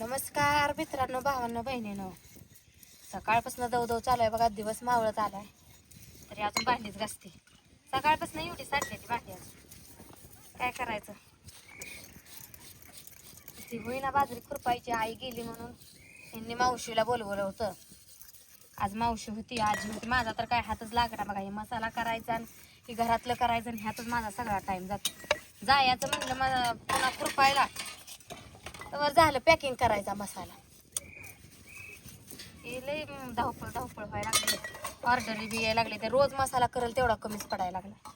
नमस्कार मित्रांनो भावांनो बहिणीनो. सकाळपासून दव चालू आहे बघा दिवस मावळत आलाय. तरी अजून भांडीच घासते. सकाळपासून एवढी साठली ती भांडी अजून. काय करायचं? ती होईना बाजरी खुरपायची आई गेली म्हणून यांनी मावशीला बोलवलं होतं. आज मावशी होती आजी होती. माझा तर काय हातच लागला बघा. हे मसाला करायचा आणि घरातलं करायचं आणि ह्यातच माझा सगळा टाईम जातो. जायचं म्हणलं मला पुन्हा खुरपायला. तर झालं पॅकिंग करायचा मसाला. हे लय धावपळ धावपळ व्हायला लागली. ऑर्डरी बी यायला लागली. ते रोज मसाला करेल तेवढा कमीच पडायला लागला.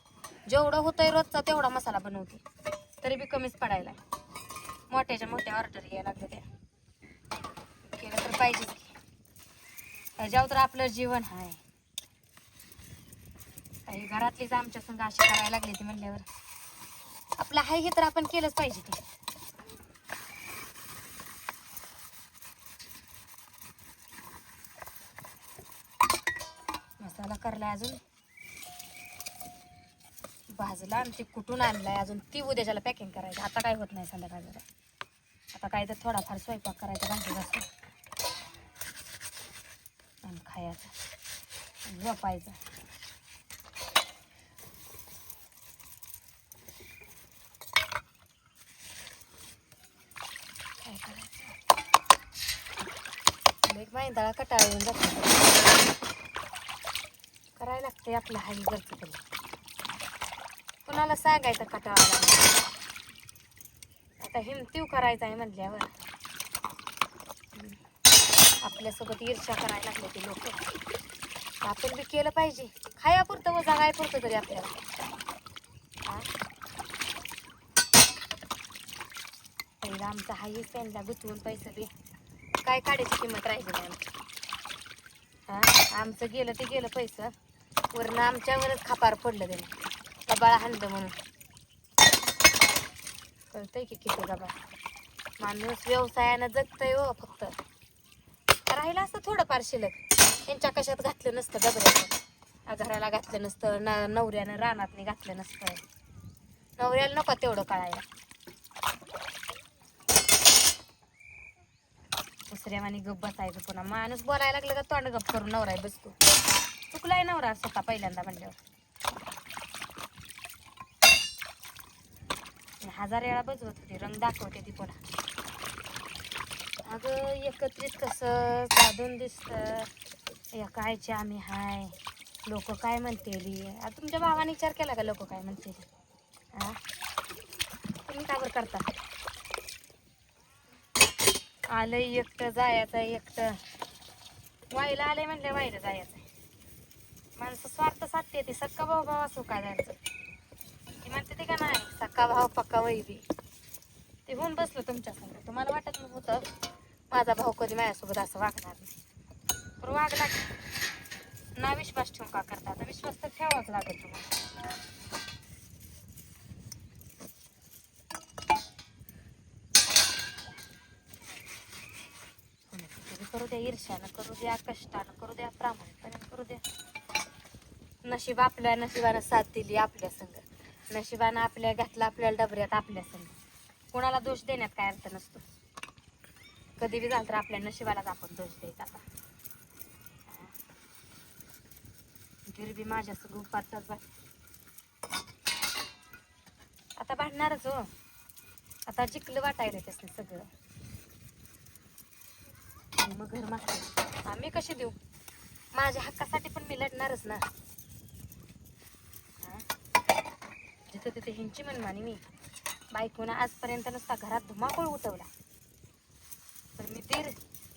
जेवढं होतंय रोजचा तेवढा मसाला बनवते. तरी बी कमीच पडायला मोठ्याच्या मोठ्या ऑर्डर यायला लागल्या त्या. केलं तर पाहिजेच की. त्याच्यावर तर आपलं जीवन आहे काही घरातलीच आमच्या संग अशी करायला लागली ती म्हणल्यावर. आपलं आहे हे तर आपण केलंच पाहिजे ते मसाला करलाय अजून. भाजला आणि ती कुठून आणलाय अजून ती उद्याच्याला पॅकिंग करायचं. आता काय होत नाही संध्याकाळ जरा. आता काय तर थोडाफार स्वयंपाक करायचा भांडी घासून आणि खायचं. झोपायचा झोपायचं. काय करायचं? एक माहिती कटाळून जातो. करायला लागते आपलं हाई घरचं तरी कुणाला सांगायचं कटाळा आता हिमतीव करायचा आहे म्हटल्यावर आपल्यासोबत ईर्ष्या करायला लागले ते लोक. आपण बी केलं पाहिजे. खायापुरतं व जगायपुरतं तरी आपल्याला. पहिला आमचा हाईच त्यांना गुतवून पैसे बी. काय काढायची किंमत राहिली नाही हा? आमचं गेलं ते गेलं पैसं. वरनं आमच्यावरच खापार पडलं त्याने. कबाळा हाणलं म्हणून. कळतंय की किती गबा माणूस व्यवसायानं जगतय हो फक्त. राहिलं असतं थोडंफार शिल्लक. यांच्या कशात घातलं नसतं डबऱ्याचं. घराला घातलं नसतं न नवऱ्यानं रानात घातलं नसतं. नवऱ्याला नको तेवढं कळायला. दुसऱ्या माने गप बसायचं पुन्हा. माणूस बोलायला लागलं का तोंड गप करून नवराय बसतो. चुकलाय नवरा स्वतः पहिल्यांदा म्हणल्यावर? हजार वेळा बजवत होती रंग दाखवते ती पुन्हा. अगं एकत्रित कसं साधून दिसतं? एका आईचे आम्ही हाय. लोक काय म्हणतेली? तुमच्या भावाने विचार केला का लोक काय म्हणतेली? हा तुम्ही का बरं करता? आलंय एकटं जायचं एकटं. वाईला आलंय म्हणलं वाईला जायचं माणसं स्वार्थ साधते ती सक्का भाऊ भाव असो का जायचं ती म्हणते ते का नाही सक्का भाव पक्का वैरी ते होऊन बसलं तुमच्या संग. तुम्हाला वाटत होतं माझा भाऊ कधी माझ्यासोबत असं वागणार नाही. पण वागला ना विश्वास ठेवून का करता? आता विश्वास तर ठेवावाच लागेल तुम्हाला. करू द्या ईर्ष्यानं करू द्या कष्टानं करू द्या प्रामाणिकपणे करू द्या. नशीब आपल्या नशिबानं साथ दिली आपल्या संग. नशिबानं आपल्या घातलं आपल्याला डबऱ्यात आपल्या संग. कोणाला दोष देण्यात काय अर्थ नसतो. कधी बी झालं तर आपल्या नशिबालाच आपण दोष द्यायचा आता. गिरबी माझ्या सगळं उपातच आता भांडणारच हो. आता जिकलं वाटायला त्यासने सगळं. मग घर मागते. आम्ही कशी देऊ? माझ्या हक्कासाठी पण मी लढणारच ना हा? जिथं तिथे ह्यांची मनमानी मी. बायकोनं आजपर्यंत नुसता घरात धुमाकूळ उठवला. तर मी दीर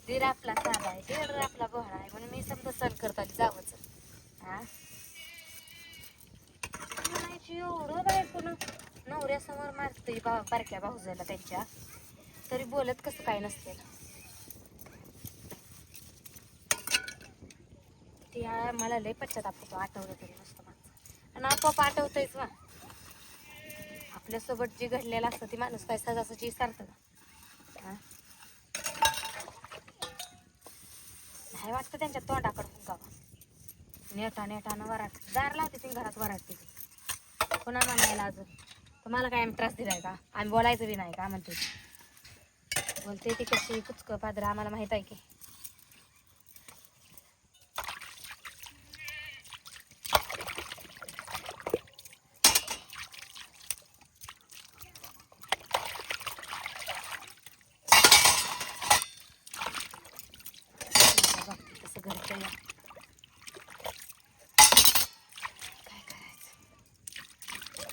दीर आपला साधा आहे दीर आपला बहरा आहे म्हणून मी समजा सण करता जावंच. हा? म्हणायची एवढं बायकोनं नवऱ्यासमोर मारते बा बारक्या भाऊजाला त्यांच्या. तरी बोलत कसं काय नसते ते मला लय पश्चाताप होतो आठवलं तरी नसतं माझं. आणि आपोआप आठवतंयच वा आपल्यासोबत जे घडलेलं असतं ते माणूस काय सहजासहजी विसरतं का? नाही वाटतं त्यांच्या तोंडाकडे हुंकावा नेटा नेटानं वराट. दार लावते ती घरात वराट ती. पुन्हा म्हणायला अजून? तुम्हाला काय आम्ही त्रास दिलाय का? आम्ही बोलायचं बी नाही का म्हणते बोलते ती कशी कुचकं पात्र आम्हाला माहीत आहे की बघा, कसं काय करायचं?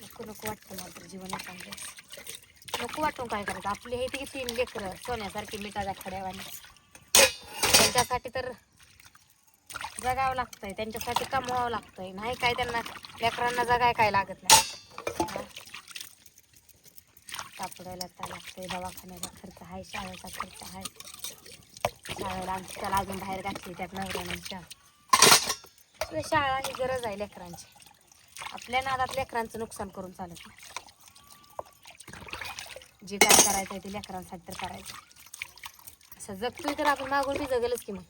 नको नको वाटतं मला तर जीवन चांगलं नको वाटून काय करायचं? आपली हे ती तीन लेकरं सोन्यासारखी मिठाच्या खड्यावाने. त्यांच्यासाठी तर जगावं लागतंय त्यांच्यासाठी कमवावं लागतंय. नाही काय त्यांना लेकरांना जगाय काय लागत नाही. कापडायला लागतंय दवाखान्याचा खर्च आहे शाळेचा खर्च आहे. शाळेला त्याला अजून बाहेर घातली त्यात नवऱ्यानं शाळा शाळा ही गरज आहे लेकरांची. आपल्या नादात लेकरांचं नुकसान करून चालत नाही. जे काय करायचं आहे ते लेकरांसाठी तर करायचं असं जगतोय तर आपण मागून बी जगलच की मग.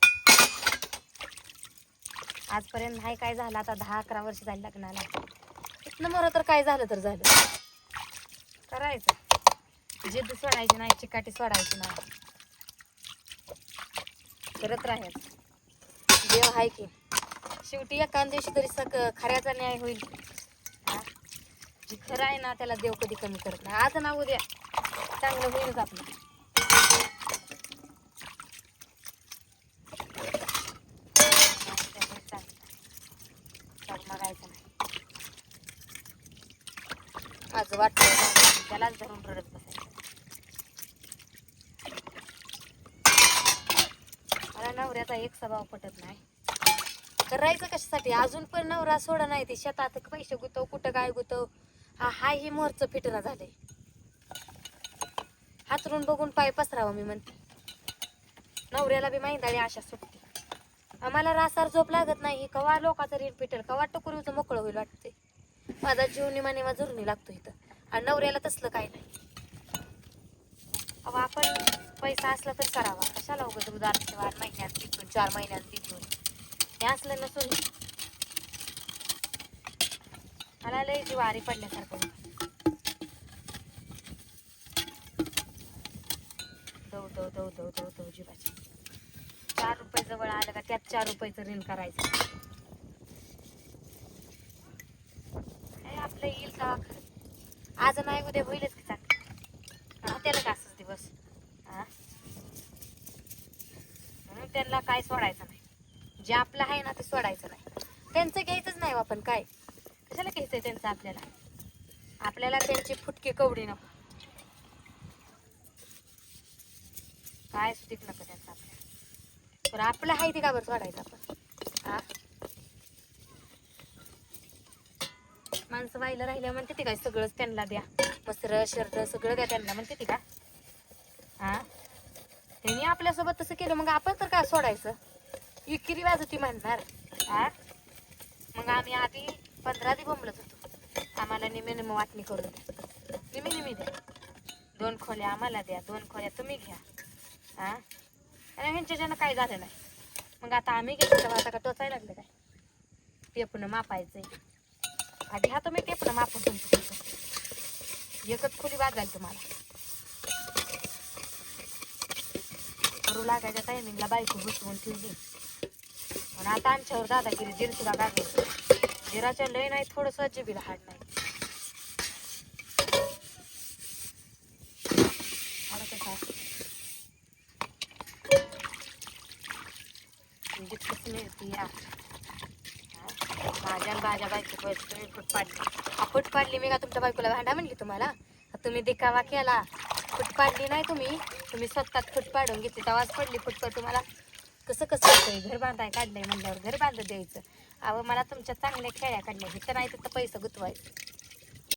आजपर्यंत नाही काय झालं आता दहा अकरा वर्ष झाली लग्नाला. इथनं मरं तर काय झालं तर झालं. करायचं. जिद्द सोडायची नाही चिकाटी सोडायची नाही. करत राहायचं देव आहे की. शेवटी एका दिवशी तरी सक खऱ्याचा न्याय होईल. हा? जे खरं आहे ना त्याला देव कधी कमी करत नाही. आज ना उद्या चांगलं होईलच आपलं? त्यामुळे चांगलं. नाही वाटतं त्यालाच धरून रडत मला नवऱ्याचा एक स्वभाव पटत नाही. करायचं कशासाठी? अजून पण नवरा सोडा नाही ते शेतात पैसे गुतव कुठं काय गुतव? हा हाय ही मोरचं फिटणं झालंय. हातरून बघून पाय पसरावा मी म्हणते. नवऱ्याला बी माहीत आहे आशा सुटते. आम्हाला रासार झोप लागत नाही. कवा लोकाचं रीण पिटेल कवा टकुरीचं मोकळं होईल वाटते माझा जीव निमाने निमा जुरणी लागतो इथं. आणि नवऱ्याला तसलं काय नाही. अहो आपण पैसा असला तर करावा. कशाला उगत उदार वार महिन्यात तिथून चार महिन्यात तिथून? हे असलं नसून. मला लय ज्वारी पडल्यासारखं होतं. दव दव दव दव दव दव जीवाची. चार रुपये जवळ आलं का त्यात चार रुपयाचं रिन करायचं. हे आपलं येईल का? खरं आज नाही उद्या होईलच की चांगलं हा, त्याला का असंच दिवस हा म्हणून त्यांना काय सोडायचं नाही. जे आपलं आहे ना ते सोडायचं नाही. त्यांचं घ्यायचंच नाही हो आपण काय. कशाला घ्यायचंय त्यांचं आपल्याला? आपल्याला त्यांची फुटके कवडी नको. काय सुधीक नको त्यांचं आपल्याला. बरं आपलं आहे ते का बरं सोडायचं आपण? हा? माणसं व्हायला राहिल्या म्हणते ते काय सगळंच त्यांना द्या. मसर शर्ट सगळं द्या त्यांना म्हणते ती का? हा? त्यांनी आपल्यासोबत तसं केलं मग आपण तर काय सोडायचं? इकिरी होती म्हणणार. हा? मग आम्ही आधी पंधरा दि बोंबलत होतो. आम्हाला निमे निम वाटणी करून द्या. निमे निमे द्या. दोन खोल्या आम्हाला द्या दोन खोल्या तुम्ही घ्या. हा? आणि ह्यांच्याच्यानं काय झालं नाही. मग आता आम्ही घेतलं तेव्हा आता का टोचायला लागलं काय? टेपणं मापायचंय. आधी हा तुम्ही टेपणं मापून तुमचं तुमचं एकच खोली वाजाल तुम्हाला. करू लागायच्या टायमिंगला बायको घुसवून ठेवली. पण आता आमच्यावर दादागिरी जिर सुद्धा गागली जिराच्या लय नाही थोडस जिबीला हाड नाही. माझ्या माझ्या बायको तुम्ही फुट पाडली फुट पाडली मी का तुमच्या बायकोला भांडा म्हणली तुम्हाला? तुम्ही दिखावा केला. फुट पाडली नाही तुम्ही. तुम्ही स्वतःच फुट पाडून घेतली तेव्हाच पडली फुट तुम्हाला. कसं कसं होतंय? घर बांधाय काढलंय म्हणल्यावर घर बांधत द्यायचं. अहो मला तुमच्या चांगल्या खेळ्या काढल्या. इथं नाही तिथं पैसे गुतवायचं.